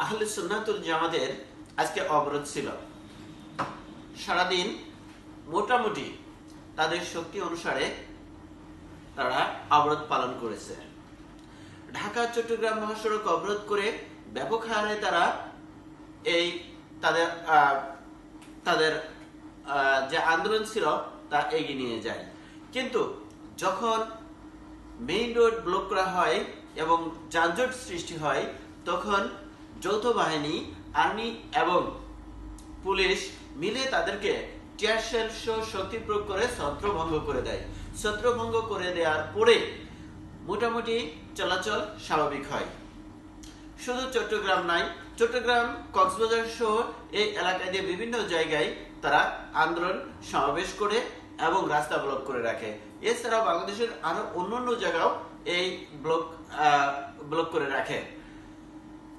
আহলে সুন্নাতুল জামাতের আজকে অবরোধ ছিল। সারাদিন মোটামুটি তাদের শক্তি অনুসারে তারা অবরোধ পালন করেছে। ঢাকা, চট্টগ্রাম মহাসড়ক অবরোধ করে ব্যাপক হারে তারা এই তাদের তাদের যে আন্দোলন ছিল তা এগিয়ে নিয়ে যায়। কিন্তু যখন মেইন রোড ব্লক করা হয় এবং যানজট সৃষ্টি হয়, তখন যৌথ বাহিনী, আর্মি এবং পুলিশ মিলে তাদেরকে টিয়ারশেল শক্তি প্রয়োগ করে ছত্রভঙ্গ করে দেয়। ছত্রভঙ্গ করে দেওয়ার পরে মোটামুটি চলাচল স্বাভাবিক হয়। শুধু চট্টগ্রাম নাই, চট্টগ্রাম কক্সবাজার সহ এই এলাকা দিয়ে বিভিন্ন জায়গায় তারা আন্দোলন সমাবেশ করে এবং রাস্তা ব্লক করে রাখে। এছাড়াও বাংলাদেশের আরও অন্যান্য জায়গাও এই ব্লক ব্লক করে রাখে।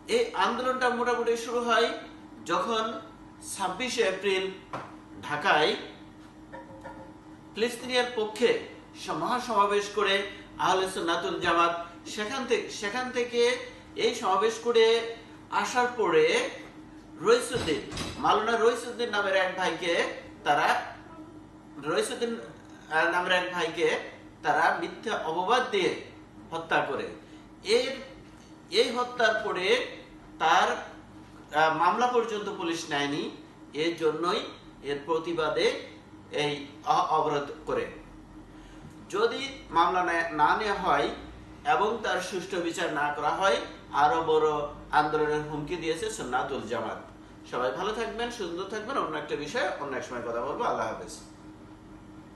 এই আন্দোলনটা মোটামুটি শুরু হয় যখন ছাব্বিশে এপ্রিল ঢাকায় ফিলিস্তিনিয়ার পক্ষে মহাসমাবেশ করে আহলে সুন্নাতুল জামাত সেখান থেকে সেখান থেকে এই সমাবেশ করে আসার পরে রইসুদ্দিন মালনা রইসুদ্দিন নামের এক ভাইকে তারা, রইসুদ্দিন নামের এক ভাইকে তারা মিথ্যা অপবাদ দিয়ে হত্যা করে। এর এই হত্যার পরে তার মামলা পর্যন্ত পুলিশ নেয়নি। এর জন্যই এর প্রতিবাদে এই অবরোধ করে। যদি মামলা নে- নেওয়া হয় এবং তার সুষ্ঠু বিচার না করা হয়, আরও বড় আন্দোলনের হুমকি দিয়েছে সুন্নাতুল জামাত। সবাই ভালো থাকবেন, সুন্দর থাকবেন। অন্য একটা বিষয়ে অন্য এক সময় কথা বলব। আল্লাহ হাফেজ।